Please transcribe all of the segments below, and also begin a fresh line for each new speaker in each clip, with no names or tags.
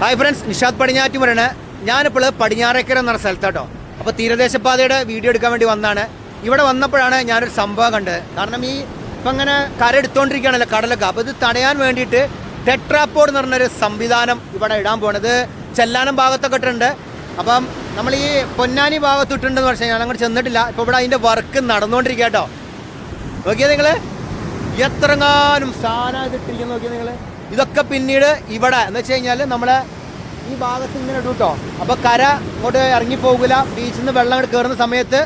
Hi friends Nishad പടിഞ്ഞാറ്റുമുറാണ് ഞാനിപ്പോൾ പടിഞ്ഞാറേക്കര എന്ന സ്ഥലത്താട്ടോ. അപ്പോൾ തീരദേശപാതയുടെ വീഡിയോ എടുക്കാൻ വേണ്ടി വന്നാണ് ഇവിടെ വന്നപ്പോഴാണ് ഞാനൊരു സംഭവം കണ്ടത്. കാരണം ഈ ഇപ്പം അങ്ങനെ കര എടുത്തുകൊണ്ടിരിക്കുകയാണല്ലോ കടലൊക്കെ. അപ്പോൾ ഇത് തടയാൻ വേണ്ടിയിട്ട് ടെട്രാപ്പോഡ് എന്ന് പറഞ്ഞൊരു സംവിധാനം ഇവിടെ ഇടാൻ പോണത് ചെല്ലാനം ഭാഗത്തൊക്കെ ഇട്ടിട്ടുണ്ട്. അപ്പം നമ്മൾ ഈ പൊന്നാനി ഭാഗത്ത് ഇട്ടിട്ടുണ്ടെന്ന് പക്ഷേ ഞാൻ അങ്ങോട്ട് ചെന്നിട്ടില്ല. ഇപ്പോൾ ഇവിടെ അതിന്റെ വർക്ക് നടന്നുകൊണ്ടിരിക്കുക കേട്ടോ നോക്കിയാൽ നിങ്ങൾ എത്രങ്ങാനും സാധനം ഇതിട്ടിരിക്കുന്നു നോക്കിയാൽ നിങ്ങൾ ഇതൊക്കെ പിന്നീട് ഇവിടെ എന്ന് വെച്ച് കഴിഞ്ഞാൽ നമ്മളെ ഈ ഭാഗത്ത് ഇങ്ങനെ ഇടും കേട്ടോ അപ്പോൾ കര ഇങ്ങോട്ട് ഇറങ്ങി പോകില്ല ബീച്ചിൽ നിന്ന് വെള്ളം ഇങ്ങോട്ട് കയറുന്ന സമയത്ത്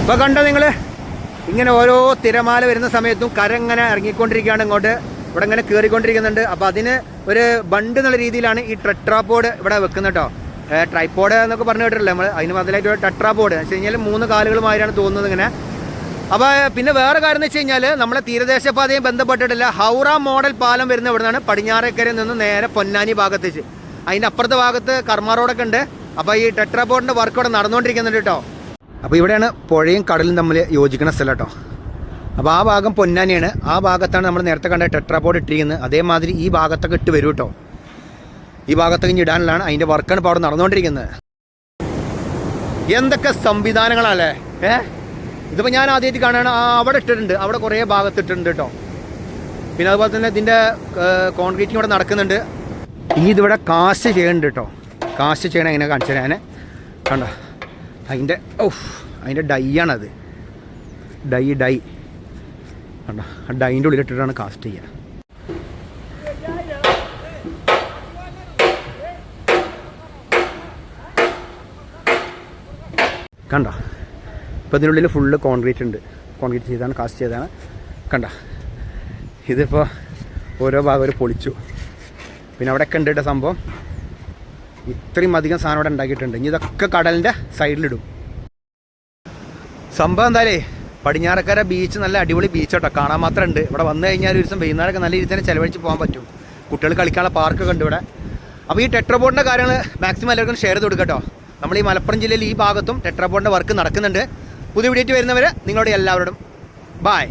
ഇപ്പോൾ കണ്ടോ നിങ്ങൾ ഇങ്ങനെ ഓരോ തിരമാല വരുന്ന സമയത്തും കര ഇങ്ങനെ ഇറങ്ങിക്കൊണ്ടിരിക്കുകയാണ് ഇങ്ങോട്ട്. ഇവിടെ ഇങ്ങനെ കയറിക്കൊണ്ടിരിക്കുന്നുണ്ട് അപ്പോൾ അതിന് ഒരു ബണ്ട് എന്നുള്ള രീതിയിലാണ് ഈ ട്രെട്രാപ്പോഡ് ഇവിടെ വെക്കുന്നത് കേട്ടോ ട്രൈപ്പോഡ് എന്നൊക്കെ പറഞ്ഞു കേട്ടിട്ടില്ല നമ്മൾ അതിന് ബദലായിട്ട് ടെട്രാപ്പോഡ് എന്ന് വെച്ച് കഴിഞ്ഞാൽ മൂന്ന് കാലുകളുമായിട്ടാണ് തോന്നുന്നത് ഇങ്ങനെ. അപ്പോൾ പിന്നെ വേറെ കാര്യം എന്ന് വെച്ച് കഴിഞ്ഞാൽ നമ്മളെ തീരദേശപാതയും ബന്ധപ്പെട്ടിട്ടില്ല. ഹൗറ മോഡൽ പാലം വരുന്ന ഇവിടെ നിന്നാണ് പടിഞ്ഞാറേക്കരയിൽ നിന്ന് നേരെ പൊന്നാനി ഭാഗത്തേക്ക്. അതിന്റെ അപ്പുറത്തെ ഭാഗത്ത് കർമ്മ റോഡൊക്കെ ഉണ്ട്. അപ്പോൾ ഈ ടെട്രാപോഡിന്റെ വർക്ക് ഇവിടെ നടന്നുകൊണ്ടിരിക്കുന്നുണ്ട് കേട്ടോ. അപ്പോൾ ഇവിടെയാണ് പുഴയും കടലും തമ്മിൽ യോജിക്കുന്ന സ്ഥലം കേട്ടോ. അപ്പോൾ ആ ഭാഗം പൊന്നാനിയാണ്. ആ ഭാഗത്താണ് നമ്മൾ നേരത്തെ കണ്ട ടെട്രാപോഡ് ഇട്ടിരിക്കുന്നത്. അതേമാതിരി ഈ ഭാഗത്തൊക്കെ ഇട്ട് വരും കേട്ടോ. ഈ ഭാഗത്തൊക്കെ ഇനി ഇടാനുള്ളതാണ്. അതിന്റെ വർക്കാണ് ഇപ്പോൾ അവിടെ നടന്നുകൊണ്ടിരിക്കുന്നത്. എന്തൊക്കെ സംവിധാനങ്ങളല്ലേ ഏ? ഇതിപ്പോൾ ഞാൻ ആദ്യമായിട്ട് കാണുകയാണ്. അവിടെ ഇട്ടിട്ടുണ്ട്. അവിടെ കുറേ ഭാഗത്ത് ഇട്ടിട്ടുണ്ട് കേട്ടോ പിന്നെ അതുപോലെ തന്നെ ഇതിന്റെ കോൺക്രീറ്റിംഗ് ഇവിടെ നടക്കുന്നുണ്ട്. ഇനി ഇതിവിടെ കാസ്റ്റ് ചെയ്യുന്നുണ്ട് കേട്ടോ കാസ്റ്റ് ചെയ്യണം എങ്ങനെ കാണിച്ചു ഞാൻ കണ്ടോ? അതിന്റെ ഓഫ് അതിന്റെ ഡൈ ആണത്. Die die. കണ്ടോ? ആ ഡൈന്റെ ഉള്ളിലിട്ടിട്ടാണ് കാസ്റ്റ് ചെയ്യുക കണ്ടോ? ഇപ്പോൾ ഇതിനുള്ളിൽ ഫുള്ള് കോൺക്രീറ്റ് ഉണ്ട്. കോൺക്രീറ്റ് ചെയ്താണ് കാസ്റ്റ് ചെയ്താണ്. കണ്ട. ഇതിപ്പോൾ ഓരോ ഭാഗം ഒരു പൊളിച്ചു. പിന്നെ അവിടെ ഒക്കെ ഉണ്ട് സംഭവം. ഇത്രയും അധികം സാധനം ഇവിടെ ഉണ്ടാക്കിയിട്ടുണ്ട്. ഇനി ഇതൊക്കെ കടലിന്റെ സൈഡിലിടും സംഭവം എന്തായാലേ പടിഞ്ഞാറക്കര ബീച്ച് നല്ല അടിപൊളി ബീച്ച് കേട്ടോ കാണാൻ മാത്രം ഉണ്ട്. ഇവിടെ വന്നു കഴിഞ്ഞാൽ ഒരു ദിവസം വൈകുന്നേരമൊക്കെ നല്ല രീതിയിൽ തന്നെ ചിലവഴിച്ച് പോകാൻ പറ്റും. കുട്ടികൾ കളിക്കാനുള്ള പാർക്കൊക്കെ ഉണ്ട് ഇവിടെ. അപ്പോൾ ഈ ടെട്രബോർഡിന്റെ കാര്യങ്ങൾ മാക്സിമം എല്ലാവർക്കും ഷെയർ ചെയ്ത് കൊടുക്കട്ടോ നമ്മൾ ഈ മലപ്പുറം ജില്ലയിൽ ഈ ഭാഗത്തും ടെട്രബോർഡിന്റെ വർക്ക് നടക്കുന്നുണ്ട്. പുതിയ വീഡിയോ വരുന്നവർ നിങ്ങളോട് എല്ലാവരോടും. ബായ്